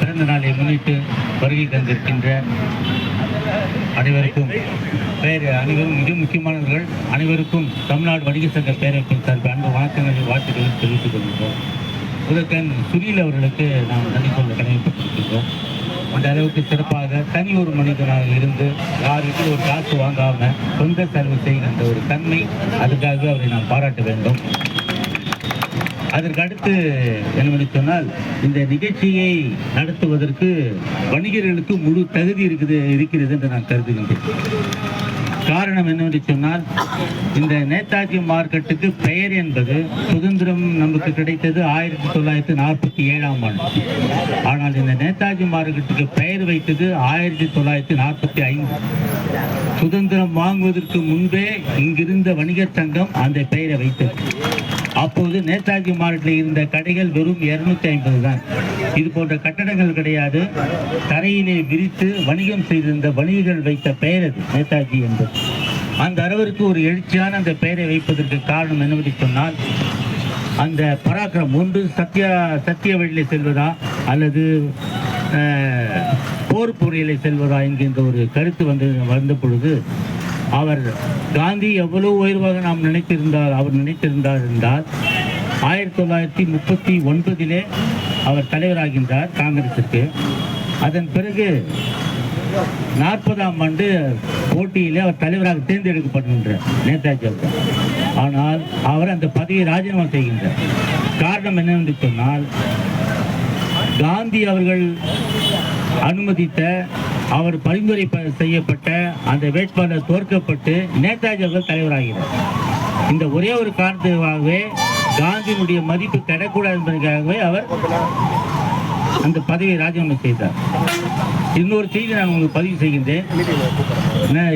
பிறந்த நாளை முன்னிட்டு வருகை தந்திருக்கின்ற அனைவருக்கும் பேர் அனைவரும் மிக முக்கியமானவர்கள் அனைவருக்கும் தமிழ்நாடு வணிக சங்க பேரவைப்பின் சார்பில் அன்பு வணக்கங்களை வாழ்த்துக்களை தெரிவித்துக் கொள்கிறோம் முதற்கண் சுனில் அவர்களுக்கு நாம் நன்றி சொல்ல கடமைப்பட்டிருக்கின்றோம். அந்த அளவுக்கு சிறப்பாக தனி ஒரு மனிதனாக இருந்து யாருக்கும் ஒரு காசு வாங்காம சொந்த செலவு செய்கின்ற ஒரு தன்மை அதுக்காக அவரை நாம் பாராட்ட வேண்டும். அதற்கு அடுத்து என்னவென்று சொன்னால் இந்த நிகழ்ச்சியை நடத்துவதற்கு வணிகர்களுக்கு முழு தகுதி இருக்குது இருக்கிறது என்று நான் கருதுகின்றேன். காரணம் என்னவென்று சொன்னால் இந்த நேதாஜி மார்க்கெட்டுக்கு பெயர் என்பது சுதந்திரம் நமக்கு கிடைத்தது ஆயிரத்தி தொள்ளாயிரத்தி நாற்பத்தி ஏழாம் ஆண்டு. ஆனால் இந்த நேதாஜி மார்க்கெட்டுக்கு பெயர் வைத்தது ஆயிரத்தி தொள்ளாயிரத்தி நாற்பத்தி ஐந்து. சுதந்திரம் வாங்குவதற்கு முன்பே இங்கிருந்த வணிகர் சங்கம் அந்த பெயரை வைத்தது. அப்போது நேதாஜி மாவட்டத்தில் இருந்த கடைகள் வெறும் இருநூத்தி ஐம்பது தான். இது போன்ற கட்டடங்கள் கிடையாது. தரையிலே விரித்து வணிகம் செய்திருந்த வணிகர்கள் வைத்த பெயர் அது நேதாஜி என்பது. அந்த அளவிற்கு ஒரு எழுச்சியான அந்த பெயரை வைப்பதற்கு காரணம் என்னவென்று சொன்னால் அந்த பராக்கிரம் ஒன்று சத்திய சத்திய வழியிலே செல்வதா அல்லது போர் பொறியிலே செல்வதா என்கின்ற ஒரு கருத்து வந்து வந்த பொழுது அவர் காந்தி எவ்வளவு உயர்வாக நாம் நினைத்திருந்தார் அவர் நினைத்திருந்தார் என்றால் ஆயிரத்தி தொள்ளாயிரத்தி முப்பத்தி ஒன்பதிலே அவர் தலைவராகின்றார் காங்கிரசிற்கு அதன் பிறகு நாற்பதாம் ஆண்டு போட்டியிலே அவர் தலைவராக தேர்ந்தெடுக்கப்படுகின்றார் நேதாஜி அவர்கள். ஆனால் அவர் அந்த பதவியை ராஜினாமா செய்கின்றார். காரணம் என்னவென்று சொன்னால் காந்தி அவர்கள் அனுமதித்த அவர் பரிந்துரை செய்யப்பட்ட அந்த வேட்பாளர் தோற்கப்பட்டு நேதாஜி அவர்கள் தலைவராகிறார். இந்த ஒரே ஒரு காரணத்துக்காகவே காந்தியினுடைய மதிப்பு கிடைக்கூடாது என்பதற்காகவே அவர் அந்த பதவியை ராஜினாமா செய்தார். இன்னொரு செய்தி நான் உங்களுக்கு பதிவு செய்கின்றேன்.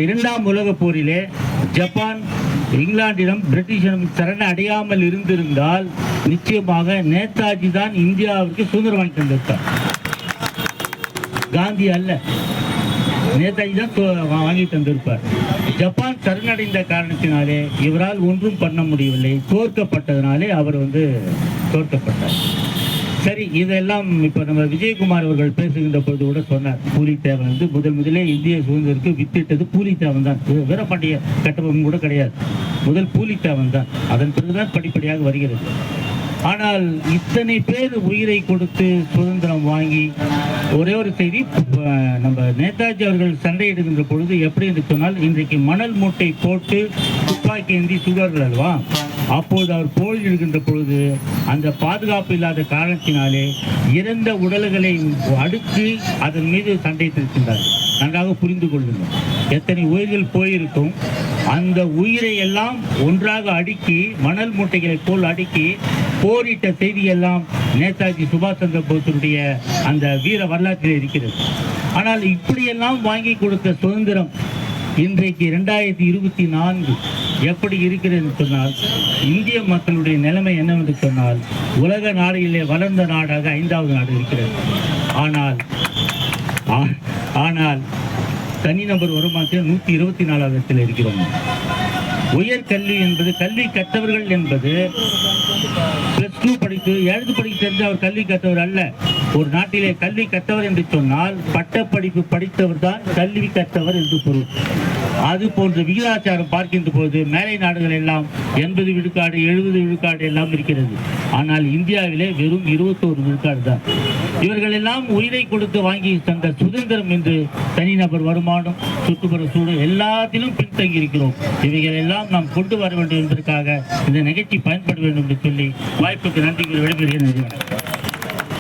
இரண்டாம் உலக போரிலே ஜப்பான் இங்கிலாந்திடம் பிரிட்டிஷிடம் சரண அடையாமல் இருந்திருந்தால் நிச்சயமாக நேதாஜி தான் இந்தியாவிற்கு சுதந்திரம் வாங்கி தந்திருப்பார். காந்தி அல்ல. நேதாஜி தான் வாங்கி தந்திருப்பார். ஜப்பான் சரணடைந்த காரணத்தினாலே இவரால் ஒன்றும் பண்ண முடியவில்லை. தோற்கப்பட்டதுனாலே அவர் வந்து தோற்கப்பட்டார். சரி இதெல்லாம் இப்போ நம்ம விஜயகுமார் அவர்கள் பேசுகின்ற பொழுது கூட சொன்னார். பூலித்தேவன் வந்து முதல் முதலே இந்திய சுதந்திரத்துக்கு வித்திட்டது பூலித்தேவன் தான். இது வீரபாண்டிய கட்டபொம்மன் கூட கிடையாது. முதல் பூலித்தேவன் தான். அதன் பிறகுதான் படிப்படியாக வருகிறது. ஆனால் இத்தனை பேர் உயிரை கொடுத்து சுதந்திரம் வாங்கி ஒரே ஒரு செய்தி நம்ம நேதாஜி அவர்கள் சண்டையிடுகின்ற பொழுது எப்படி என்று சொன்னால் இன்றைக்கு மணல் மூட்டை போட்டு துப்பாக்கி ஏந்தி சுடுவார்கள் அல்லவா? அப்போது அவர் போரிடுகின்ற பொழுது அந்த பாதுகாப்பு இல்லாத காரணத்தினாலே இறந்த உடல்களை அடுத்து அதன் மீது சண்டையிட்டிருக்கின்றார் நன்றாக புரிந்து கொள்ளுங்கள். எத்தனை உயிர்கள் போயிருக்கும் அந்த உயிரை எல்லாம் ஒன்றாக அடுக்கி மணல் மூட்டைகளை போல் அடுக்கி போரிட்ட செய்தியெல்லாம் நேதாஜி சுபாஷ் சந்திர போஸுடைய அந்த வீர வரலாற்றில் இருக்கிறது. ஆனால் இப்படியெல்லாம் வாங்கி கொடுத்த சுதந்திரம் இன்றைக்கு இரண்டாயிரத்தி இருபத்தி நான்கு எப்படி இருக்கிறது சொன்னால் இந்திய மக்களுடைய நிலைமை என்னவென்று சொன்னால் உலக நாடுகளிலே வளர்ந்த நாடாக ஐந்தாவது நாடு இருக்கிறது. ஆனால் ஆ- ஆனால் தனிநபர் வருமானத்தில் நூற்றி இருபத்தி நாலாவது இடத்தில் இருக்கிறோம். உயர்கல்வி என்பது கல்வி கற்றவர்கள் என்பது பிளஸ் டூ படித்து எழுது படித்து தெரிஞ்ச அவர் கல்வி கற்றவர் அல்ல. ஒரு நாட்டிலே கல்வி கற்றவர் என்று சொன்னால் பட்டப்படிப்பு படித்தவர் தான் கல்வி கற்றவர் என்று பொருள். அது போன்ற விகிதாச்சாரம் பார்க்கின்ற போது மேலை நாடுகள் எல்லாம் எண்பது விழுக்காடு எழுபது விழுக்காடு எல்லாம் இருக்கிறது. ஆனால் இந்தியாவிலே வெறும் இருபத்தோரு விழுக்காடு தான். இவர்கள் எல்லாம் உயிரை கொடுத்து வாங்கி தந்த சுதந்திரம் என்று தனிநபர் வருமானம் சுற்றுப்புற சூழல் எல்லாத்திலும் பின்தங்கி இருக்கிறோம் இவைகள் எல்லாம் நாம் கொண்டு வர வேண்டும் என்பதற்காக இந்த நிகழ்ச்சி பயன்பட வேண்டும் என்று சொல்லி வாய்ப்புக்கு நன்றி விடைபெறுகிறேன்.